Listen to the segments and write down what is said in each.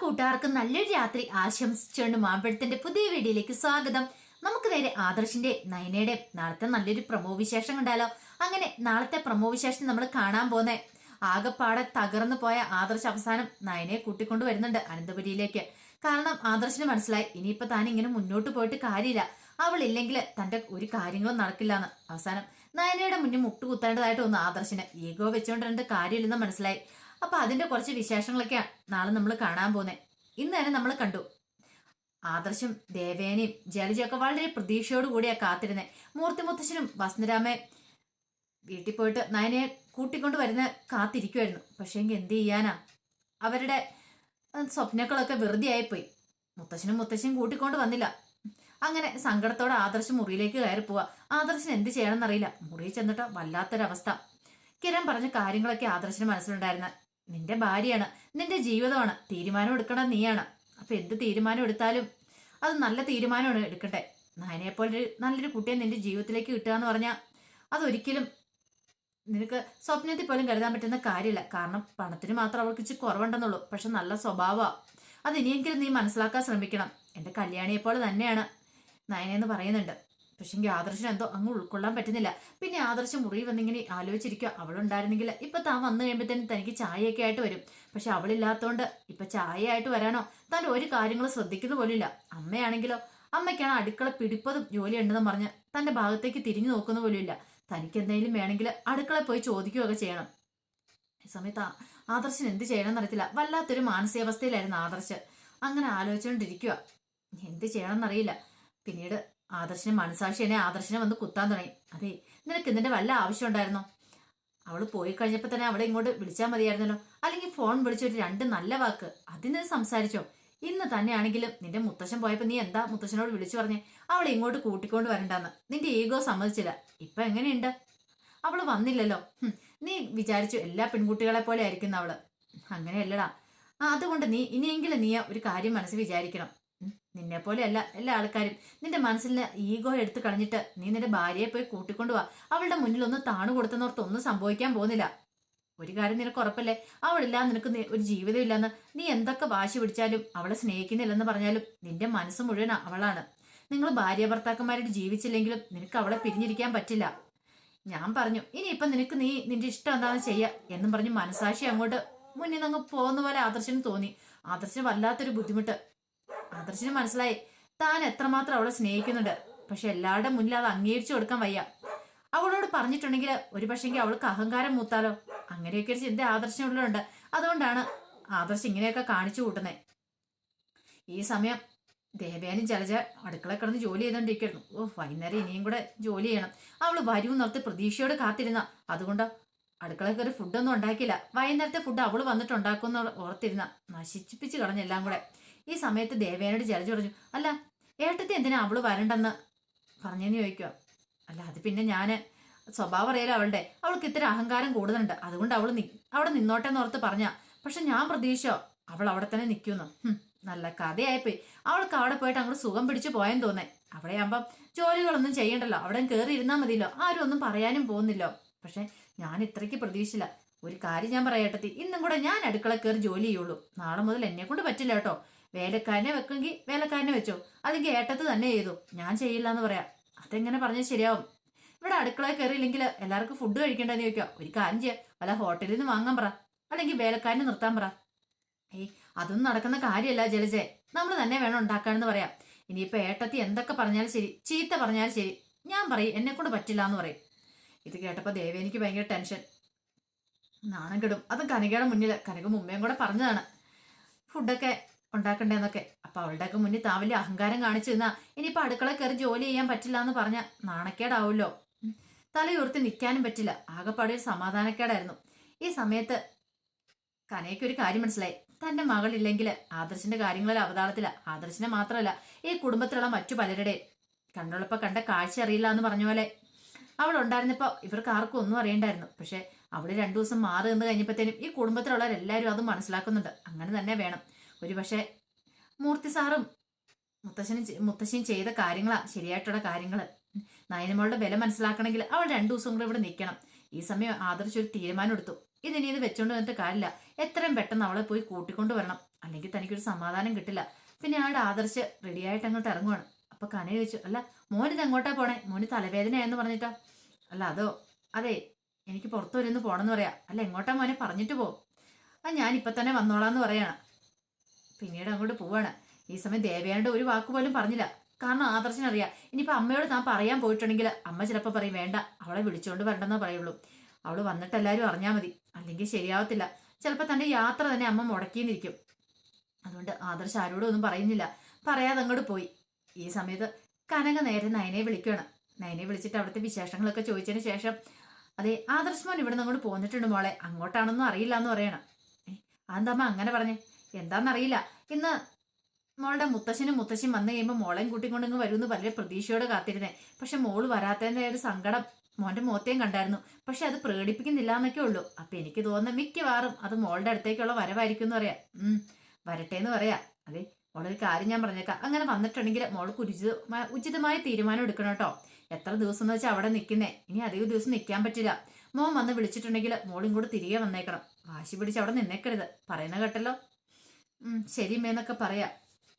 കൂട്ടുകാർക്ക് നല്ലൊരു രാത്രി ആശംസിച്ചുകൊണ്ട് മാമ്പഴത്തിന്റെ പുതിയ വീഡിയോയിലേക്ക് സ്വാഗതം. നമുക്ക് നേരെ ആദർശിന്റെ നയനയുടെ നാളത്തെ നല്ലൊരു പ്രമോ വിശേഷം കണ്ടാലോ? അങ്ങനെ നാളത്തെ പ്രമോ വിശേഷം നമ്മൾ കാണാൻ പോന്നെ. ആകെപ്പാടെ തകർന്നു പോയ ആദർശ് അവസാനം നയനയെ കൂട്ടിക്കൊണ്ടു വരുന്നുണ്ട് അനന്തപുരിയിലേക്ക്. കാരണം ആദർശിന് മനസ്സിലായി ഇനിയിപ്പോ താൻ ഇങ്ങനെ മുന്നോട്ട് പോയിട്ട് കാര്യമില്ല. അവൾ ഇല്ലെങ്കിൽ തന്റെ ഒരു കാര്യങ്ങളും നടക്കില്ല എന്ന് അവസാനം നയനയുടെ മുന്നിൽ മുട്ടുകുത്തേണ്ടതായിട്ട് ഒന്ന് ആദർശിന്. ഈഗോ വെച്ചുകൊണ്ട് കാര്യമില്ലെന്ന് മനസ്സിലായി. അപ്പൊ അതിന്റെ കുറച്ച് വിശേഷങ്ങളൊക്കെയാണ് നാളെ നമ്മൾ കാണാൻ പോകുന്നത് ഇന്ന് തന്നെ നമ്മൾ കണ്ടു. ആദർശം ദേവേനയും ജലജയൊക്കെ വളരെ പ്രതീക്ഷയോട് കൂടിയാണ് കാത്തിരുന്നത് മൂർത്തി മുത്തശ്ശനും വസന്തരാമെ വീട്ടിൽ പോയിട്ട് നയനയെ കൂട്ടിക്കൊണ്ട് വരുന്ന കാത്തിരിക്കുമായിരുന്നു പക്ഷേ എങ്കിൽ എന്ത് ചെയ്യാനാ? അവരുടെ സ്വപ്നക്കളൊക്കെ വെറുതെ ആയിപ്പോയി. മുത്തശ്ശനും മുത്തശ്ശനും കൂട്ടിക്കൊണ്ട് വന്നില്ല. അങ്ങനെ സങ്കടത്തോടെ ആദർശം മുറിയിലേക്ക് കയറി പോവാ. ആദർശൻ എന്ത് ചെയ്യണമെന്നറിയില്ല. മുറിയിൽ ചെന്നിട്ട് വല്ലാത്തൊരവസ്ഥ. കിരൺ പറഞ്ഞ കാര്യങ്ങളൊക്കെ ആദർശന് മനസ്സിലുണ്ടായിരുന്ന. നിന്റെ ഭാര്യയാണ്. നിന്റെ ജീവിതമാണ്. തീരുമാനം എടുക്കണം നീയാണ്. അപ്പൊ എന്ത് തീരുമാനം എടുത്താലും അത് നല്ല തീരുമാനമാണ് എടുക്കട്ടെ നയനെ പോലെ നല്ലൊരു കുട്ടിയെ നിന്റെ ജീവിതത്തിലേക്ക് കിട്ടുക എന്ന് പറഞ്ഞാൽ അതൊരിക്കലും നിനക്ക് സ്വപ്നത്തിൽ പോലും കരുതാൻ പറ്റുന്ന കാര്യമില്ല കാരണം പണത്തിന് മാത്രം അവൾക്ക് ഇച്ചിരി കുറവുണ്ടെന്നുള്ളൂ. പക്ഷെ നല്ല സ്വഭാവമാണ് അത് ഇനിയെങ്കിലും നീ മനസ്സിലാക്കാൻ ശ്രമിക്കണം. എന്റെ കല്യാണിയെ പോലെ തന്നെയാണ് നയനെന്ന് പറയുന്നുണ്ട്. പക്ഷെങ്കിൽ ആദർശം എന്തോ അങ്ങ് ഉൾക്കൊള്ളാൻ പറ്റുന്നില്ല. പിന്നെ ആദർശം മുറി വന്നിങ്ങനെ ആലോചിച്ചിരിക്കുക അവളുണ്ടായിരുന്നെങ്കിൽ ഇപ്പൊ താൻ വന്നു കഴിയുമ്പോഴത്തേനും തനിക്ക് ചായയൊക്കെ ആയിട്ട് വരും. പക്ഷെ അവളില്ലാത്തോണ്ട് ഇപ്പൊ ചായ ആയിട്ട് വരാനോ താൻ ഒരു കാര്യങ്ങളും ശ്രദ്ധിക്കുന്ന പോലില്ല അമ്മയാണെങ്കിലോ? അമ്മയ്ക്കാണ് അടുക്കള പിടിപ്പതും ജോലി ഉണ്ടെന്ന് പറഞ്ഞ് തന്റെ ഭാഗത്തേക്ക് തിരിഞ്ഞു നോക്കുന്ന പോലുമില്ല. തനിക്ക് എന്തെങ്കിലും വേണമെങ്കിൽ അടുക്കള പോയി ചോദിക്കുകയൊക്കെ ചെയ്യണം. ഈ സമയത്ത് ആദർശൻ എന്ത് ചെയ്യണമെന്ന് അറിയത്തില്ല. വല്ലാത്തൊരു മാനസികാവസ്ഥയിലായിരുന്നു ആദർശ്. അങ്ങനെ ആലോചിച്ചുകൊണ്ടിരിക്കുക എന്ത് ചെയ്യണമെന്നറിയില്ല പിന്നീട് ആദർശന് മനസാക്ഷി എന്നെ ആദർശനെ വന്ന് കുത്താൻ തുടങ്ങി. അതെ നിനക്ക് ഇതിന്റെ വല്ല ആവശ്യം ഉണ്ടായിരുന്നോ? അവൾ പോയി കഴിഞ്ഞപ്പോ തന്നെ അവളെ ഇങ്ങോട്ട് വിളിച്ചാൽ മതിയായിരുന്നല്ലോ. അല്ലെങ്കിൽ ഫോൺ വിളിച്ചൊരു രണ്ട് നല്ല വാക്ക്. അതിന് സംസാരിച്ചോ? ഇന്ന് തന്നെയാണെങ്കിലും നിന്റെ മുത്തശ്ശൻ പോയപ്പോ നീ എന്താ മുത്തശ്ശനോട് വിളിച്ചു പറഞ്ഞേ? അവളെ ഇങ്ങോട്ട് കൂട്ടിക്കൊണ്ട് വരണ്ടെന്ന്. നിന്റെ ഈഗോ സമ്മതിച്ചില്ല. ഇപ്പൊ എങ്ങനെയുണ്ട്? അവൾ വന്നില്ലല്ലോ. നീ വിചാരിച്ചു എല്ലാ പെൺകുട്ടികളെ പോലെ ആയിരിക്കുന്ന അവൾ. അങ്ങനെയല്ലടാ. അതുകൊണ്ട് നീ ഇനിയെങ്കിലും നീ ഒരു കാര്യം മനസ്സിൽ വിചാരിക്കണം. നിന്നെ പോലെ അല്ല എല്ലാ ആൾക്കാരും. നിന്റെ മനസ്സിൽ ഈഗോ എടുത്തു കളഞ്ഞിട്ട് നീ നിന്റെ ഭാര്യയെ പോയി കൂട്ടിക്കൊണ്ടുപോവാ അവളുടെ മുന്നിൽ ഒന്ന് താണു കൊടുത്തെന്നോർത്ത് ഒന്നും സംഭവിക്കാൻ പോകുന്നില്ല. ഒരു കാര്യം നിനക്ക് ഉറപ്പല്ലേ? അവളില്ല നിനക്ക് ഒരു ജീവിതം ഇല്ലെന്ന്. നീ എന്തൊക്കെ വാശി പിടിച്ചാലും അവളെ സ്നേഹിക്കുന്നില്ലെന്ന് പറഞ്ഞാലും നിന്റെ മനസ്സ് മുഴുവൻ അവളാണ്. നിങ്ങൾ ഭാര്യ ഭർത്താക്കന്മാരോട് ജീവിച്ചില്ലെങ്കിലും നിനക്ക് അവളെ പിരിഞ്ഞിരിക്കാൻ പറ്റില്ല. ഞാൻ പറഞ്ഞു ഇനിയിപ്പം നിനക്ക് നീ നിന്റെ ഇഷ്ടം എന്താണെന്ന് ചെയ്യുക എന്നും പറഞ്ഞ് മനസാക്ഷി അങ്ങോട്ട് മുന്നിൽ നിന്ന് പോകുന്ന പോലെ ആദർശന് തോന്നി. ആദർശന് വല്ലാത്തൊരു ബുദ്ധിമുട്ട്. ആദർശന് മനസ്സിലായി. താൻ എത്രമാത്രം അവളെ സ്നേഹിക്കുന്നുണ്ട്. പക്ഷെ എല്ലാവരുടെ മുന്നിൽ അത് അംഗീകരിച്ചു കൊടുക്കാൻ വയ്യ. അവളോട് പറഞ്ഞിട്ടുണ്ടെങ്കിൽ ഒരു പക്ഷെങ്കിൽ അവൾക്ക് അഹങ്കാരം മൂത്താലോ? അങ്ങനെയൊക്കെ ഒരു ചിന്ത ആദർശനുള്ളിലുണ്ട് അതുകൊണ്ടാണ് ആദർശ് ഇങ്ങനെയൊക്കെ കാണിച്ചു കൂട്ടുന്നത് ഈ സമയം ദേവേനും ജലജ അടുക്കള കിടന്ന് ജോലി ചെയ്തോണ്ടിരിക്കുന്നു. ഓ വൈകുന്നേരം ഇനിയും കൂടെ ജോലി ചെയ്യണം. അവൾ വരും നിർത്തി പ്രതീക്ഷയോട് കാത്തിരുന്ന. അതുകൊണ്ട് അടുക്കള കയറി ഫുഡൊന്നും ഉണ്ടാക്കിയില്ല. വൈകുന്നേരത്തെ ഫുഡ് അവൾ വന്നിട്ടുണ്ടാക്കുമെന്ന് ഓർത്തിരുന്ന. നശിച്ചിപ്പിച്ച് കളഞ്ഞെല്ലാം കൂടെ. ഈ സമയത്ത് ദേവേനോട് ജലജ പറഞ്ഞു അല്ല ഏട്ടത്തി എന്തിനാ അവൾ വരണ്ടെന്ന്? പറഞ്ഞെന്ന് ചോദിക്കുക അല്ല അത് പിന്നെ ഞാൻ സ്വഭാവം അറിയാലോ അവളുടെ. അവൾക്ക് ഇത്തിരി അഹങ്കാരം കൂടുതലുണ്ട്. അതുകൊണ്ട് അവൾ അവിടെ നിന്നോട്ടെ എന്ന് ഓർത്ത് പറഞ്ഞ. പക്ഷെ ഞാൻ പ്രതീക്ഷയോ അവൾ അവിടെ തന്നെ നിൽക്കുന്നു നല്ല കഥയായിപ്പോയി. അവൾക്ക് അവിടെ പോയിട്ട് അങ്ങോട്ട് സുഖം പിടിച്ച് പോയെന്ന് തോന്നേ. അവിടെ ആകുമ്പം ജോലികളൊന്നും ചെയ്യണ്ടല്ലോ. അവിടെ കയറി ഇരുന്നാൽ മതിയല്ലോ. ആരും ഒന്നും പറയാനും പോകുന്നില്ലോ. പക്ഷെ ഞാൻ ഇത്രയ്ക്ക് പ്രതീക്ഷയില്ല ഒരു കാര്യം ഞാൻ പറയട്ടെ ഇന്നും കൂടെ ഞാൻ അടുക്കള കയറി ജോലി ചെയ്യുള്ളൂ. നാളെ മുതൽ എന്നെ കൊണ്ട് പറ്റില്ല കേട്ടോ. വേലക്കാരനെ വെക്കെങ്കിൽ വേലക്കാരനെ വെച്ചോ. അല്ലെങ്കിൽ ഏട്ടത്ത് തന്നെ ചെയ്തു. ഞാൻ ചെയ്യില്ല എന്ന് പറയാം. അതെങ്ങനെ പറഞ്ഞാൽ ശരിയാവും. ഇവിടെ അടുക്കളയിൽ കയറിയില്ലെങ്കിൽ എല്ലാവർക്കും ഫുഡ് കഴിക്കേണ്ടെന്ന് ചോദിക്കുക. ഒരു കാര്യം ചെയ്യാം. വല്ല ഹോട്ടലിൽ നിന്ന് വാങ്ങാൻ പറ. അല്ലെങ്കിൽ വേലക്കാരനെ നിർത്താൻ പറ. ഏയ് അതൊന്നും നടക്കുന്ന കാര്യമല്ല ജലജെ. നമ്മൾ തന്നെ വേണം ഉണ്ടാക്കാനെന്ന് പറയാം. ഇനിയിപ്പോ ഏട്ടത്തി എന്തൊക്കെ പറഞ്ഞാലും ശരി ചീത്ത പറഞ്ഞാലും ശരി ഞാൻ പറയും എന്നെ കൊണ്ട് പറ്റില്ല എന്ന് പറയും. ഇത് കേട്ടപ്പോൾ ദേവേനിക്ക് ഭയങ്കര ടെൻഷൻ നാണം കെടും. അത് കനകയുടെ മുന്നിൽ കനക മുമ്പേയും കൂടെ പറഞ്ഞതാണ്. ഫുഡൊക്കെ ഉണ്ടാക്കണ്ടേന്നൊക്കെ. അപ്പൊ അവളുടെയൊക്കെ മുന്നിൽ താൻ അഹങ്കാരം കാണിച്ചു നിന്നാ. ഇനിയിപ്പോ അടുക്കള കയറി ജോലി ചെയ്യാൻ പറ്റില്ല എന്ന് പറഞ്ഞ നാണക്കേടാവുമല്ലോ. തലയുയർത്തി നിൽക്കാനും പറ്റില്ല. ആകെപ്പാടെ ഒരു സമാധാനക്കേടായിരുന്നു. ഈ സമയത്ത് കനയ്ക്ക് ഒരു കാര്യം മനസ്സിലായി. തന്റെ മകളില്ലെങ്കിൽ ആദർശിന്റെ കാര്യങ്ങളിൽ അവതാളത്തില്ല ആദർശിനെ മാത്രമല്ല ഈ കുടുംബത്തിലുള്ള മറ്റു പലരുടെയും. കണ്ടുള്ളപ്പോ കണ്ട കാഴ്ച അറിയില്ല എന്ന് പറഞ്ഞ പോലെ അവൾ ഉണ്ടായിരുന്നപ്പോ ഇവർക്ക് ആർക്കും ഒന്നും അറിയണ്ടായിരുന്നു. പക്ഷെ അവൾ രണ്ടു ദിവസം മാറി നിന്ന് കഴിഞ്ഞപ്പോഴത്തേനും ഈ കുടുംബത്തിലുള്ളവരെല്ലാവരും അത് മനസ്സിലാക്കുന്നുണ്ട്. അങ്ങനെ തന്നെ വേണം. ഒരു പക്ഷേ മൂർത്തി സാറും മുത്തശ്ശനും മുത്തശ്ശിയും ചെയ്ത കാര്യങ്ങളാ ശരിയായിട്ടുള്ള കാര്യങ്ങൾ നയനമോളുടെ വില മനസ്സിലാക്കണമെങ്കിൽ അവൾ രണ്ടു ദിവസം കൂടെ ഇവിടെ നിൽക്കണം. ഈ സമയം ആദർശ് ഒരു തീരുമാനം എടുത്തു ഇതിനി ഇത് വെച്ചോണ്ട് വന്നിട്ട് കാര്യമില്ല. എത്രയും പെട്ടെന്ന് അവളെ പോയി കൂട്ടിക്കൊണ്ട് വരണം. അല്ലെങ്കിൽ തനിക്കൊരു സമാധാനം കിട്ടില്ല. പിന്നെ ആടെ ആദർശ് റെഡിയായിട്ട് അങ്ങോട്ട് ഇറങ്ങുവാണ്. അപ്പൊ കന ചോദിച്ചു അല്ല മോനിത് എങ്ങോട്ടാ പോണേ? മോന് തലവേദനയെന്ന് പറഞ്ഞിട്ടോ? അല്ല അതോ അതെ എനിക്ക് പുറത്തു വരുന്ന് പോണെന്ന് പറയാ. അല്ല എങ്ങോട്ടാ മോനെ? പറഞ്ഞിട്ട് പോകും ആ ഞാൻ ഇപ്പൊ തന്നെ വന്നോളാന്ന് പറയാണ്. പിന്നീട് അങ്ങോട്ട് പോവാണ്. ഈ സമയം ദേവയാണ്ട് ഒരു വാക്ക് പോലും പറഞ്ഞില്ല. കാരണം ആദർശനറിയാം. ഇനിയിപ്പോൾ അമ്മയോട് താൻ പറയാൻ പോയിട്ടുണ്ടെങ്കിൽ അമ്മ ചിലപ്പോൾ പറയും വേണ്ട അവളെ വിളിച്ചുകൊണ്ട് വരണ്ടെന്നേ പറയുള്ളൂ. അവൾ വന്നിട്ട് എല്ലാവരും അറിഞ്ഞാൽ മതി. അല്ലെങ്കിൽ ശരിയാവത്തില്ല. ചിലപ്പോൾ തന്റെ യാത്ര തന്നെ അമ്മ മുടക്കിയെന്നിരിക്കും അതുകൊണ്ട് ആദർശ ആരോടും ഒന്നും പറയുന്നില്ല. പറയാതെ അങ്ങോട്ട് പോയി. ഈ സമയത്ത് കനക നേരെ നയനെ വിളിക്കുകയാണ് നയനെ വിളിച്ചിട്ട് അവിടുത്തെ വിശേഷങ്ങളൊക്കെ ചോദിച്ചതിന് ശേഷം അതെ ആദർശ് മോൻ ഇവിടെ നിന്ന് അങ്ങോട്ട് പോന്നിട്ടുണ്ട് മോളെ. അങ്ങോട്ടാണെന്നും അറിയില്ല എന്ന് പറയണം. ഏ അതെന്താമ്മ അങ്ങനെ പറഞ്ഞേ? എന്താണെന്നറിയില്ല ഇന്ന് മോളുടെ മുത്തശ്ശനും മുത്തശ്ശിയും വന്നു കഴിയുമ്പോൾ മോളെയും കൂട്ടിക്കൊണ്ടിങ്ങ് വരുമെന്ന് വളരെ പ്രതീക്ഷയോടെ കാത്തിരുന്നേ. പക്ഷെ മോൾ വരാത്തതിന്റെ ഒരു സങ്കടം മോന്റെ മോത്തേയും കണ്ടായിരുന്നു. പക്ഷെ അത് പ്രകടിപ്പിക്കുന്നില്ല എന്നൊക്കെ ഉള്ളൂ. അപ്പൊ എനിക്ക് തോന്നുന്ന മിക്കവാറും അത് മോളുടെ അടുത്തേക്കുള്ള വരവായിരിക്കും എന്ന് പറയാം. ഉം വരട്ടെ എന്ന് പറയാം. അതെ മോളൊരു കാര്യം ഞാൻ പറഞ്ഞേക്കാം. അങ്ങനെ വന്നിട്ടുണ്ടെങ്കിൽ മോൾക്ക് ഉചിതമായ ഉചിതമായ തീരുമാനം എടുക്കണം കേട്ടോ. എത്ര ദിവസം എന്ന് വെച്ചാൽ അവിടെ നിൽക്കുന്നേ ഇനി അധികം ദിവസം നിൽക്കാൻ പറ്റില്ല. മോൻ വന്ന് വിളിച്ചിട്ടുണ്ടെങ്കിൽ മോളും കൂടെ തിരികെ വന്നേക്കണം. വാശി പിടിച്ച് അവിടെ നിന്നേക്കരുത്. പറയുന്ന കേട്ടല്ലോ? ഉം, ശരി മേന്നൊക്കെ പറയാം.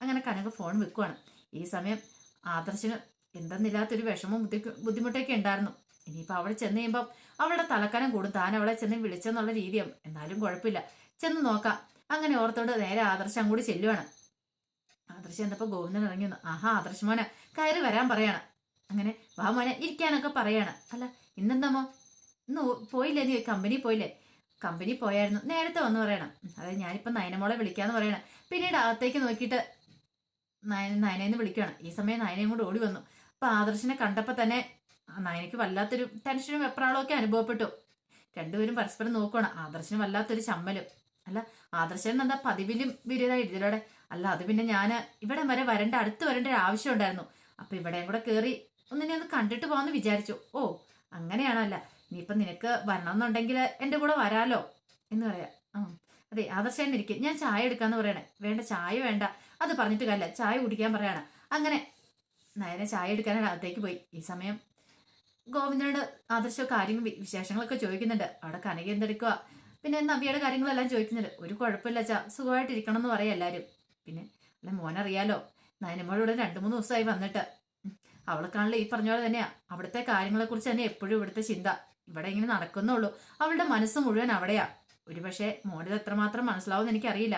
അങ്ങനെ കനക ഫോൺ വെക്കുവാണ്. ഈ സമയം ആദർശന് എന്തെന്നില്ലാത്തൊരു വിഷമവും ബുദ്ധി ബുദ്ധിമുട്ടൊക്കെ ഉണ്ടായിരുന്നു. ഇനിയിപ്പോൾ അവിടെ ചെന്ന് കഴിയുമ്പോൾ അവളുടെ തലക്കനം കൂടും. താൻ അവളെ ചെന്ന് വിളിച്ചെന്നുള്ള രീതിയും. എന്നാലും കുഴപ്പമില്ല. ചെന്ന് നോക്കാം. അങ്ങനെ ഓർത്തോണ്ട് നേരെ ആദർശം കൂടി ചെല്ലുവാണ്. ആദർശം എന്തപ്പോ ഗോവിന്ദൻ ഇറങ്ങി വന്നു. ആഹാ ആദർശ് മോനെ കയറി വരാൻ പറയാണ്. അങ്ങനെ വാ മോനെ ഇരിക്കാനൊക്കെ പറയാണ്. അല്ല ഇന്നെന്താമോ ഇന്ന് പോയില്ലേ നീ? കമ്പനി പോയില്ലേ? കമ്പനി പോയായിരുന്നു. നേരത്തെ വന്ന് പറയണം. അതായത് ഞാനിപ്പോൾ നയനമോളെ വിളിക്കാന്ന് പറയണം. പിന്നീട് അകത്തേക്ക് നോക്കിയിട്ട് നയന നയനെന്ന് വിളിക്കുകയാണ്. ഈ സമയം നയനയും കൂടെ ഓടി വന്നു. അപ്പോൾ ആദർശിനെ കണ്ടപ്പോൾ തന്നെ നയനയ്ക്ക് വല്ലാത്തൊരു ടെൻഷനും വെപ്രാളവും ഒക്കെ അനുഭവപ്പെട്ടു. രണ്ടുപേരും പരസ്പരം നോക്കുകയാണ് ആദർശന് വല്ലാത്തൊരു ചമ്മലും. അല്ല ആദർശൻ എന്താ പതിവിലും വിരുതായി ഇതിലൂടെ അല്ല അത് പിന്നെ ഞാൻ ഇവിടെ വരെ വരേണ്ട അടുത്ത് വരേണ്ട ഒരു ആവശ്യം ഉണ്ടായിരുന്നു അപ്പം ഇവിടെയും കൂടെ കയറി ഒന്നിനെ ഒന്ന് കണ്ടിട്ട് പോകാമെന്ന് വിചാരിച്ചു. ഓ അങ്ങനെയാണല്ല ഇനിയിപ്പൊ നിനക്ക് വരണമെന്നുണ്ടെങ്കിൽ എന്റെ കൂടെ വരാലോ എന്ന് പറയാം. ആ അതെ ആദർശൻ ഇരിക്കും ഞാൻ ചായ എടുക്കാന്ന് പറയണേ. വേണ്ട ചായ വേണ്ട. അത് പറഞ്ഞിട്ട് കാര്യമില്ല. ചായ കുടിക്കാൻ പറയാണ്. അങ്ങനെ നയനെ ചായ എടുക്കാനാണ് അകത്തേക്ക് പോയി. ഈ സമയം ഗോവിന്ദനോട് ആദർശ കാര്യങ്ങൾ വിശേഷങ്ങളൊക്കെ ചോദിക്കുന്നുണ്ട്. അവിടെ കനക എന്തെടുക്കുക പിന്നെ നവ്യയുടെ കാര്യങ്ങളെല്ലാം ചോദിക്കുന്നുണ്ട്. ഒരു കുഴപ്പമില്ല ചാ സുഖമായിട്ടിരിക്കണം എന്ന് പറയാം എല്ലാവരും. പിന്നെ അല്ല മോനറിയാലോ? നയനമ്മയോട് രണ്ടു മൂന്ന് ദിവസമായി വന്നിട്ട്. അവൾക്കാണല്ലോ ഈ പറഞ്ഞ പോലെ തന്നെയാ. അവിടുത്തെ കാര്യങ്ങളെക്കുറിച്ച് തന്നെ എപ്പോഴും ഇവിടുത്തെ ചിന്ത. ഇവിടെ ഇങ്ങനെ നടക്കുന്നുള്ളൂ. അവളുടെ മനസ്സ് മുഴുവൻ അവിടെയാ. ഒരുപക്ഷെ മോനത് എത്രമാത്രം മനസ്സിലാവും എനിക്കറിയില്ല.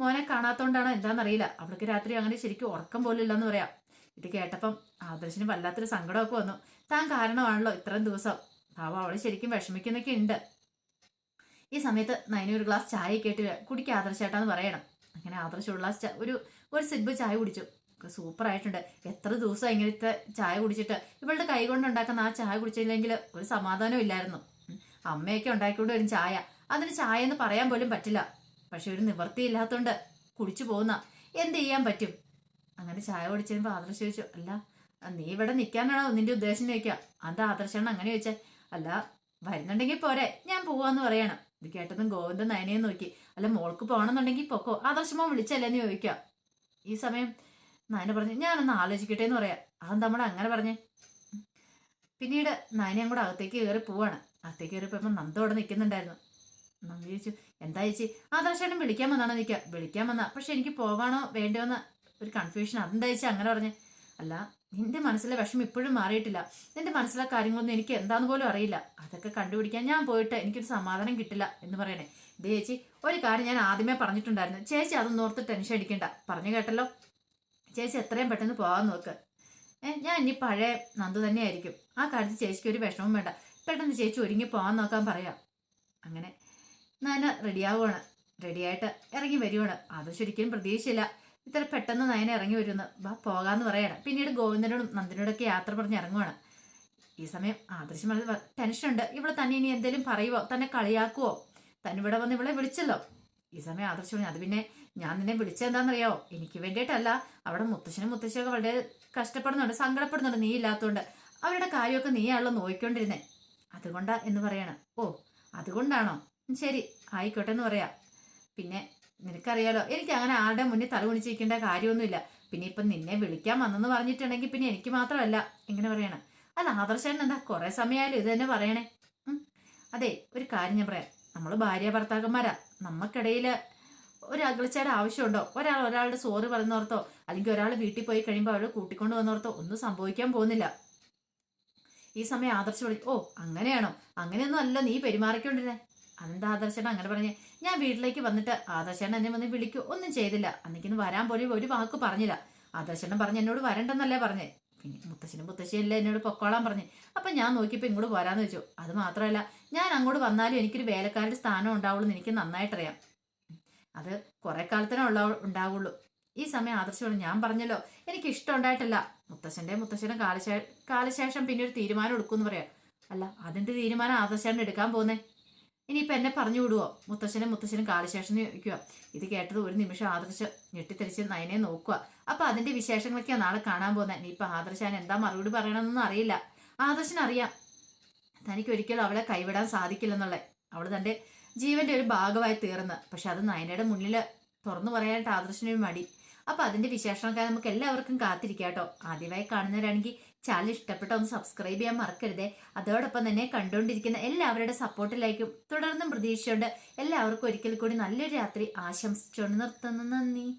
മോനെ കാണാത്തോണ്ടാണോ എന്താണെന്നറിയില്ല അവൾക്ക് രാത്രി അങ്ങനെ ശരിക്കും ഉറക്കം പോലും ഇല്ലെന്ന് പറയാം. ഇത് കേട്ടപ്പം ആദർശിന് വല്ലാത്തൊരു സങ്കടമൊക്കെ വന്നു. താൻ കാരണമാണല്ലോ ഇത്രയും ദിവസം. പാവം അവൾ ശരിക്കും വിഷമിക്കുന്നൊക്കെ ഉണ്ട്. ഈ സമയത്ത് ഒരു ഗ്ലാസ് ചായ കേട്ട് കുടിക്കുക ആദർശേട്ടാന്ന് പറയണം. അങ്ങനെ ആദർശ ഗ്ലാസ് ഒരു ഒരു സിബ് ചായ കുടിച്ചു. സൂപ്പർ ആയിട്ടുണ്ട് എത്ര ദിവസം ഇങ്ങനത്തെ ചായ കുടിച്ചിട്ട് ഇവളുടെ കൈ കൊണ്ടുണ്ടാക്കുന്ന ആ ചായ കുടിച്ചില്ലെങ്കിൽ ഒരു സമാധാനം ഇല്ലായിരുന്നു. അമ്മയൊക്കെ ഉണ്ടാക്കിക്കൊണ്ട് വരും ചായ. അതിന് ചായ എന്ന് പറയാൻ പോലും പറ്റില്ല. പക്ഷെ ഒരു നിവൃത്തിയില്ലാത്തോണ്ട് കുടിച്ചു പോകുന്ന എന്ത് ചെയ്യാൻ പറ്റും? അങ്ങനെ ചായ കുടിച്ചതിന് ആദർശ ചോദിച്ചു അല്ല നീ ഇവിടെ നിൽക്കാനാണോ നിന്റെ ഉദ്ദേശം? ചോദിക്കുക. അത് ആദർശാണ് അങ്ങനെ ചോദിച്ചേ? അല്ല വരുന്നുണ്ടെങ്കിൽ പോരെ ഞാൻ പോവാന്ന് പറയണം. ഇത് കേട്ടതും ഗോവിന്ദൻ നയനയെ നോക്കി. അല്ല മോൾക്ക് പോകണമെന്നുണ്ടെങ്കിൽ പൊക്കോ ആദർശമോ വിളിച്ചല്ലേ? എന്ന് ചോദിക്കുക. ഈ സമയം നയന പറഞ്ഞു ഞാനൊന്ന് ആലോചിക്കട്ടെ എന്ന് പറയാം. അതെന്താ നമ്മൾ അങ്ങനെ പറഞ്ഞേ? പിന്നീട് നയനയും കൂടെ അകത്തേക്ക് കയറി പോവാണ്. അകത്തേക്ക് കയറിപ്പോയപ്പോൾ നന്ദ അവിടെ നിൽക്കുന്നുണ്ടായിരുന്നു. നന്ദി ചോദിച്ചു എന്താ ചേച്ചി? ആദർശേട്ടൻ വിളിക്കാൻ വന്നാണോ നിൽക്കുക. വിളിക്കാൻ വന്നാ? പക്ഷെ എനിക്ക് പോവാണോ വേണ്ടോ എന്ന ഒരു കൺഫ്യൂഷൻ അതെന്താ ചേച്ചി അങ്ങനെ പറഞ്ഞേ? അല്ല നിന്റെ മനസ്സിലെ വിഷമം ഇപ്പോഴും മാറിയിട്ടില്ല. നിന്റെ മനസ്സിലെ കാര്യങ്ങളൊന്നും എനിക്ക് എന്താന്ന് പോലും അറിയില്ല. അതൊക്കെ കണ്ടുപിടിക്കാൻ ഞാൻ പോയിട്ട് എനിക്കൊരു സമാധാനം കിട്ടില്ല എന്ന് പറയണേ. ഇത് ചേച്ചി ഒരു കാര്യം ഞാൻ ആദ്യമേ പറഞ്ഞിട്ടുണ്ടായിരുന്നു. ചേച്ചി അതൊന്നോർത്ത് ടെൻഷൻ അടിക്കണ്ട. പറഞ്ഞു കേട്ടല്ലോ? ചേച്ചി എത്രയും പെട്ടെന്ന് പോകാൻ നോക്ക്. ഞാൻ ഇനി പഴയ നന്ദു തന്നെയായിരിക്കും. ആ കാര്യത്തിൽ ചേച്ചിക്ക് ഒരു വിഷമം വേണ്ട. പെട്ടെന്ന് ചേച്ചി ഒരുങ്ങി പോകാൻ നോക്കാൻ പറയാം. അങ്ങനെ നയന റെഡിയാവുകയാണ് റെഡിയായിട്ട് ഇറങ്ങി വരുവാണ്. അത് ശരിക്കും പ്രതീക്ഷയില്ല. ഇത്ര പെട്ടെന്ന് നയന ഇറങ്ങി വരുന്നു വാ പോകാന്ന് പറയാണ്. പിന്നീട് ഗോവിന്ദനോടും നന്ദിനോടൊക്കെ യാത്ര പറഞ്ഞ് ഇറങ്ങുവാണ്. ഈ സമയം ആദർശം ടെൻഷനുണ്ട് ഇവിടെ തന്നെ ഇനി എന്തെങ്കിലും പറയുവോ? തന്നെ കളിയാക്കുവോ? തന്നെ ഇവിടെ വന്ന് ഇവളെ വിളിച്ചല്ലോ. ഈ സമയം ആദർശം അത് പിന്നെ ഞാൻ നിന്നെ വിളിച്ചെന്താണെന്നറിയാവോ എനിക്ക് വേണ്ടിയിട്ടല്ല. അവിടെ മുത്തശ്ശനും മുത്തശ്ശിയൊക്കെ വളരെ കഷ്ടപ്പെടുന്നുണ്ട് സങ്കടപ്പെടുന്നുണ്ട്. നീ ഇല്ലാത്തതുകൊണ്ട് അവരുടെ കാര്യമൊക്കെ നീയാണല്ലോ നോക്കിക്കൊണ്ടിരുന്നേ അതുകൊണ്ടാ എന്ന് പറയണം. ഓ അതുകൊണ്ടാണോ? ശരി ആയിക്കോട്ടെ എന്ന് പറയാം. പിന്നെ നിനക്കറിയാലോ എനിക്ക് അങ്ങനെ ആരുടെ മുന്നിൽ തല കുണിച്ചിരിക്കേണ്ട കാര്യമൊന്നുമില്ല. പിന്നെ ഇപ്പം നിന്നെ വിളിക്കാൻ വന്നെന്ന് പറഞ്ഞിട്ടുണ്ടെങ്കിൽ പിന്നെ എനിക്ക് മാത്രമല്ല എങ്ങനെ പറയണം. അല്ല ആദർശൻ എന്താ കുറെ സമയമായാലും ഇത് തന്നെ പറയണേ? അതെ ഒരു കാര്യം ഞാൻ പറയാം. നമ്മൾ ഭാര്യ ഭർത്താക്കന്മാരാ. നമുക്കിടയിൽ ഒരു അകൽച്ചയുടെ ആവശ്യമുണ്ടോ? ഒരാൾ ഒരാളുടെ സോറി പറയുന്നോർത്തോ അല്ലെങ്കിൽ ഒരാൾ വീട്ടിൽ പോയി കഴിയുമ്പോൾ അവരെ കൂട്ടിക്കൊണ്ട് വന്നോർത്തോ ഒന്നും സംഭവിക്കാൻ പോകുന്നില്ല. ഈ സമയം ആദർശ് പറഞ്ഞു ഓ അങ്ങനെയാണോ? അങ്ങനെയൊന്നും അല്ല നീ പെരുമാറിക്കൊണ്ടിരുന്നേ. അതെന്താ ആദർശന അങ്ങനെ പറഞ്ഞേ? ഞാൻ വീട്ടിലേക്ക് വന്നിട്ട് ആദർശന എന്നെ വന്ന് വിളിക്കൂ. ഒന്നും ചെയ്തില്ല. അന്നിക്കിന്ന് വരാൻ പോലും ഒരു വാക്ക് പറഞ്ഞില്ല. ആദർശനം പറഞ്ഞ് എന്നോട് വരണ്ടെന്നല്ലേ പറഞ്ഞേ? പിന്നെ മുത്തശ്ശനും മുത്തശ്ശിയല്ലേ എന്നോട് പൊക്കോളാൻ പറഞ്ഞു? അപ്പൊ ഞാൻ നോക്കിയപ്പോൾ ഇങ്ങോട്ട് വരാന്ന് വെച്ചു. അത് മാത്രമല്ല ഞാൻ അങ്ങോട്ട് വന്നാലും എനിക്കൊരു വേലക്കാരുടെ സ്ഥാനം ഉണ്ടാവുള്ളൂ എന്ന് എനിക്ക് നന്നായിട്ടറിയാം. അത് കുറെ കാലത്തിനേ ഉള്ള ഉണ്ടാവുള്ളൂ. ഈ സമയം ആദർശോട് ഞാൻ പറഞ്ഞല്ലോ എനിക്ക് ഇഷ്ടം ഉണ്ടായിട്ടില്ല. മുത്തശ്ശന്റെ മുത്തശ്ശനും കാലശേ കാലശേഷം പിന്നെ ഒരു തീരുമാനം എടുക്കുമെന്ന് പറയാം. അല്ല അതിന്റെ തീരുമാനം ആദർശാണ് എടുക്കാൻ പോകുന്നേ ഇനിയിപ്പോൾ എന്നെ പറഞ്ഞു വിടുവോ? മുത്തശ്ശനും മുത്തശ്ശനും കാലശേഷം ചോദിക്കുക ഇത് കേട്ടത് ഒരു നിമിഷം ആദർശ ഞെട്ടിത്തെറിച്ച് നയനെ നോക്കുക. അപ്പൊ അതിന്റെ വിശേഷങ്ങളൊക്കെയാണ് നാളെ കാണാൻ പോകുന്നത് ഇനിയിപ്പോൾ ആദർശാൻ എന്താ മറുപടി പറയണമെന്നൊന്നും അറിയില്ല. ആദർശനറിയാം. തനിക്ക് ഒരിക്കലും അവളെ കൈവിടാൻ സാധിക്കില്ലെന്നുള്ളത് അവൾ തന്റെ ജീവന്റെ ഒരു ഭാഗമായി തീർന്ന്. പക്ഷെ അത് നയനയുടെ മുന്നിൽ തുറന്നു പറയാനായിട്ട് ആദർശനൊരു മടി. അപ്പൊ അതിന്റെ വിശേഷമൊക്കെ നമുക്ക് എല്ലാവർക്കും കാത്തിരിക്കാം കേട്ടോ ആദ്യമായി കാണുന്നവരാണെങ്കിൽ ചാനൽ ഇഷ്ടപ്പെട്ട ഒന്ന് സബ്സ്ക്രൈബ് ചെയ്യാൻ മറക്കരുതേ. അതോടൊപ്പം തന്നെ കണ്ടുകൊണ്ടിരിക്കുന്ന എല്ലാവരുടെ സപ്പോർട്ടിലേക്കും തുടർന്നും പ്രതീക്ഷയുണ്ട്. എല്ലാവർക്കും ഒരിക്കൽ കൂടി നല്ലൊരു രാത്രി ആശംസിച്ചുകൊണ്ട് നിർത്തുന്നു. നന്ദി.